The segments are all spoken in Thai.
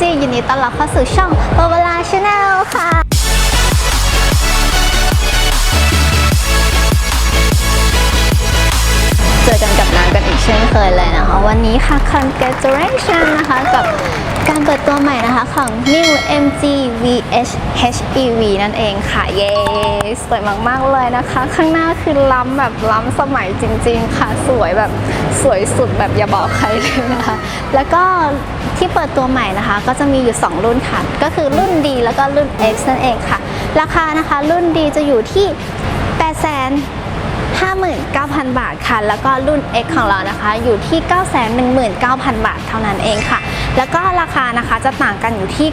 ต้อนรับเข้าสู่ช่องโบเวลาชาแนลค่ะเจอกันกับน้ำกันอีกเช่นเคยเลยนะคะ วันนี้ค่ะ congratulation นะคะกับการเปิดตัวใหม่นะคะของ New MG VH HEV นั่นเองค่ะ เย้สวยมากๆเลยนะคะ ข้างหน้าคือล้ำแบบล้ำสมัยจริง ๆ ค่ะ สวยแบบสวยสุดแบบอย่าบอกใครเลยนะคะ แล้วก็ ที่เปิดตัวใหม่นะคะ ก็จะมีอยู่ 2 รุ่นค่ะ ก็คือรุ่น D แล้วก็รุ่น X นั่นเองค่ะ ราคานะคะรุ่น D จะอยู่ที่8 0 0 0 59,000 บาทค่ะ แล้วก็รุ่น X ของเรานะคะ อยู่ที่ 919,000 บาทเท่านั้นเองค่ะ แล้วก็ราคานะคะจะต่างกันอยู่ที่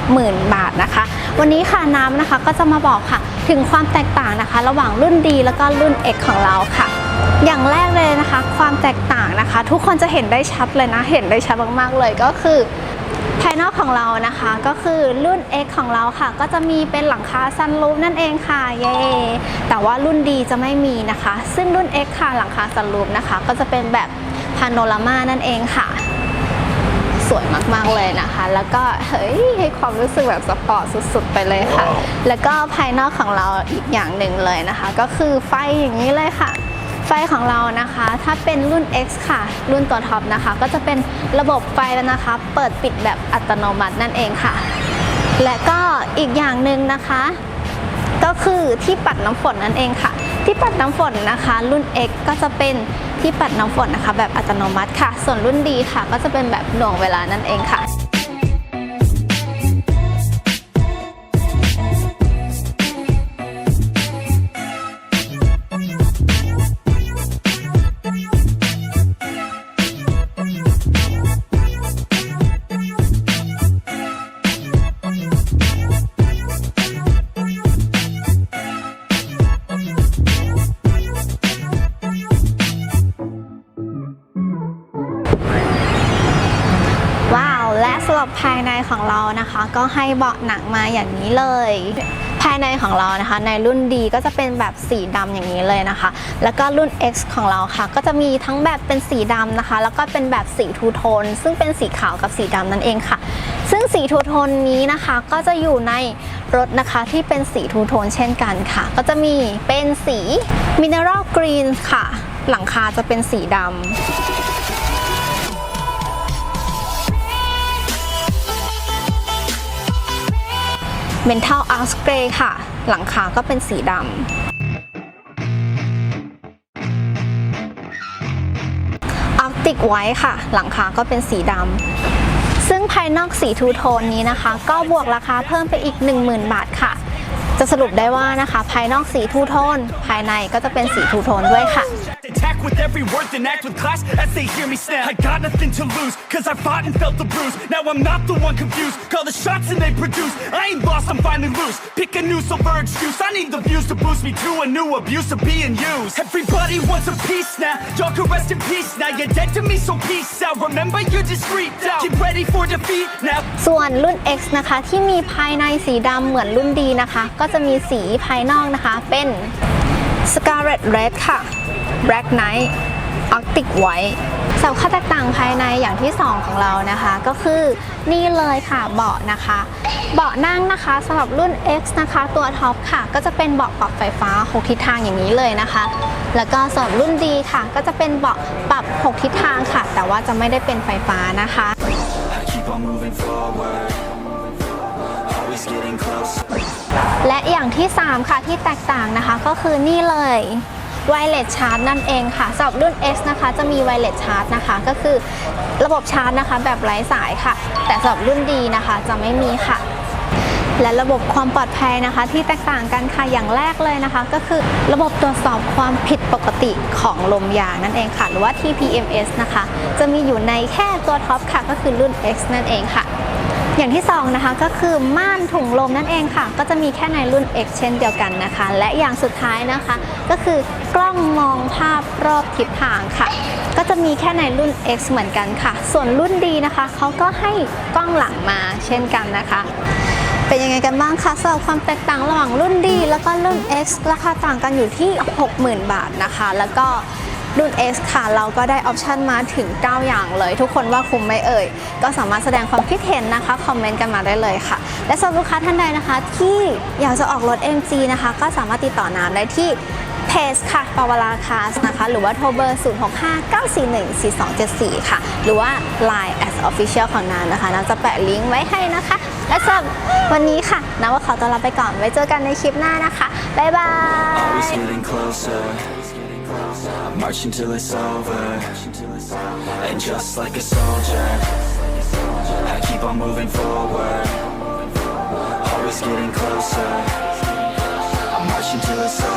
60,000 บาทนะคะ วันนี้ค่ะน้ำนะคะก็จะมาบอกค่ะ ถึงความแตกต่างนะคะ ระหว่างรุ่น D แล้วก็รุ่น X ของเราค่ะ อย่างแรกเลยนะคะ ความแตกต่างนะคะ ทุกคนจะเห็นได้ชัดเลยนะ เห็นได้ชัดมากๆเลยก็คือภายนอกของเรานะคะก็คือรุ่น X ของเราค่ะ ก็จะมีเป็นหลังคาซันรูฟนั่นเองค่ะเย้แต่ว่ารุ่นดีจะไม่มีนะคะ ซึ่งรุ่น X ค่ะหลังคาซันรูฟนะคะ ก็จะเป็นแบบพาโนรามานั่นเองค่ะ สวยมากๆเลยนะคะ แล้วก็เฮ้ยให้ความรู้สึกแบบสปอร์ตสุดๆไปเลยค่ะ แล้วก็ภายนอกของเราอีกอย่างหนึ่งเลยนะคะ ก็คือไฟอย่างนี้เลยค่ะ ไฟของเรานะคะ ถ้าเป็นรุ่น X ค่ะ รุ่นตัวท็อปนะคะ ก็จะเป็นระบบไฟนะคะ เปิดปิดแบบอัตโนมัตินั่นเองค่ะ และก็อีกอย่างหนึ่งนะคะ ก็คือที่ปัดน้ำฝนนั่นเองค่ะ ที่ปัดน้ำฝนนะคะ รุ่น X ก็จะเป็นที่ปัดน้ำฝนนะคะ แบบอัตโนมัติค่ะ ส่วนรุ่นดีค่ะ ก็จะเป็นแบบหน่วงเวลานั่นเองค่ะ ลับภายในของเรานะคะ ก็ให้เบาะหนังมาอย่างนี้เลย ภายในของเรานะคะ ในรุ่น D ก็จะเป็นแบบสีดำอย่างนี้เลยนะคะ แล้วก็รุ่น X ของเราค่ะ ก็จะมีทั้งแบบเป็นสีดำนะคะ แล้วก็เป็นแบบสีทูโทน ซึ่งเป็นสีขาวกับสีดำนั่นเองค่ะ ซึ่งสีทูโทนนี้นะคะก็จะอยู่ในรถนะคะที่เป็นสีทูโทนเช่นกันค่ะ ก็จะมีเป็นสี Mineral Green ค่ะ หลังคาจะเป็นสีดำ เมนทัลอาร์สเกรค่ะ หลังคาก็เป็นสีดำอาร์ติกไว้ค่ะ หลังคาก็เป็นสีดำซึ่งภายนอกสีทูโทนนี้นะคะ ก็บวกราคาเพิ่มไปอีก 10,000 บาทค่ะ จะสรุปได้ว่านะคะ ภายนอกสีทูโทน ภายในก็จะเป็นสีทูโทนด้วยค่ะ Attack with every word, then act with class as they hear me snap. I got nothing to lose, cause I fought and felt the bruise. Now I'm not the one confused. Call the shots and they produce. I ain't lost, I'm finally loose. Pick a new silver excuse. I need the views to boost me to a new abuse of being used. Everybody wants a piece now. Y'all can rest in peace now. You're dead to me, so peace out. Remember, you're discreet now. Get ready for defeat now. ส่วนรุ่น X นะคะที่มีภายในสีดำเหมือนรุ่นดีนะคะ ก็จะมีสีภายนอกนะคะเป็น Scarlet Red ค่ะ Black Knight Arctic White สำหรับข้อแตกต่างภายในอย่างที่ 2 ของเรานะคะ ก็คือนี่เลยค่ะเบาะนะคะ เบาะนั่งนะคะสำหรับรุ่น X นะคะตัวท็อปค่ะ ก็จะเป็นเบาะปรับไฟฟ้า 6 ทิศทางอย่างนี้เลยนะคะ แล้วก็สำหรับรุ่นดีค่ะ ก็จะเป็นเบาะปรับ 6 ทิศทางค่ะ แต่ว่าจะไม่ได้เป็นไฟฟ้านะคะ I keep on moving forward. Always getting closer. อย่างที่ 3 ค่ะที่แตกต่างนะคะก็คือนี่เลยไวเลสชาร์จนั่นเองค่ะสำหรับรุ่น S นะคะจะมีไวเลสชาร์จนะคะ ก็คือระบบชาร์จนะคะ แบบไร้สายค่ะ แต่สำหรับรุ่นดีนะคะจะไม่มีค่ะ และระบบความปลอดภัยนะคะ ที่แตกต่างกันค่ะอย่างแรกเลยนะคะ ก็คือระบบตรวจสอบความผิดปกติของลมยางนั่นเองค่ะ หรือว่า TPMS นะคะ จะมีอยู่ในแค่ตัวท็อปค่ะก็คือรุ่น X นั่นเองค่ะ อย่างที่สองนะคะก็คือม่านถุงลมนั่นเองค่ะ ก็จะมีแค่ในรุ่น X เช่นเดียวกันนะคะ และอย่างสุดท้ายนะคะ ก็คือกล้องมองภาพรอบทิศทางค่ะ ก็จะมีแค่ในรุ่น X เหมือนกันค่ะ ส่วนรุ่นดีนะคะเขาก็ให้กล้องหลังมาเช่นกันนะคะเป็นยังไงกันบ้างคะสำหรับความแตกต่างระหว่างรุ่นดีแล้วก็รุ่น X ราคาต่างกันอยู่ที่ 60,000 บาทนะคะ แล้วก็ รุ่น X ค่ะ เราก็ได้ออปชันมาถึง 9 อย่างเลย ทุกคนว่าคุ้มไหมเอ่ย ก็สามารถแสดงความคิดเห็นนะคะ คอมเมนต์กันมาได้เลยค่ะ และสำหรับลูกค้าท่านใดนะคะ ที่อยากจะออกรถ MG นะคะ ก็สามารถติดต่อน้ำได้ที่เพจค่ะปาวลาคาสนะคะ หรือว่าโทรเบอร์ 0659414274 ค่ะ หรือว่า Line as official ของน้ำนะคะน้ำจะแปะลิงก์ไว้ให้นะคะ และสำหรับวันนี้ค่ะน้ำว่าขอตัวลาไปก่อน ไว้เจอกันในคลิปหน้านะคะ บ๊ายบาย Marching till it's over. And just like a soldier, I keep on moving forward. Always getting closer. I'm marching till it's over.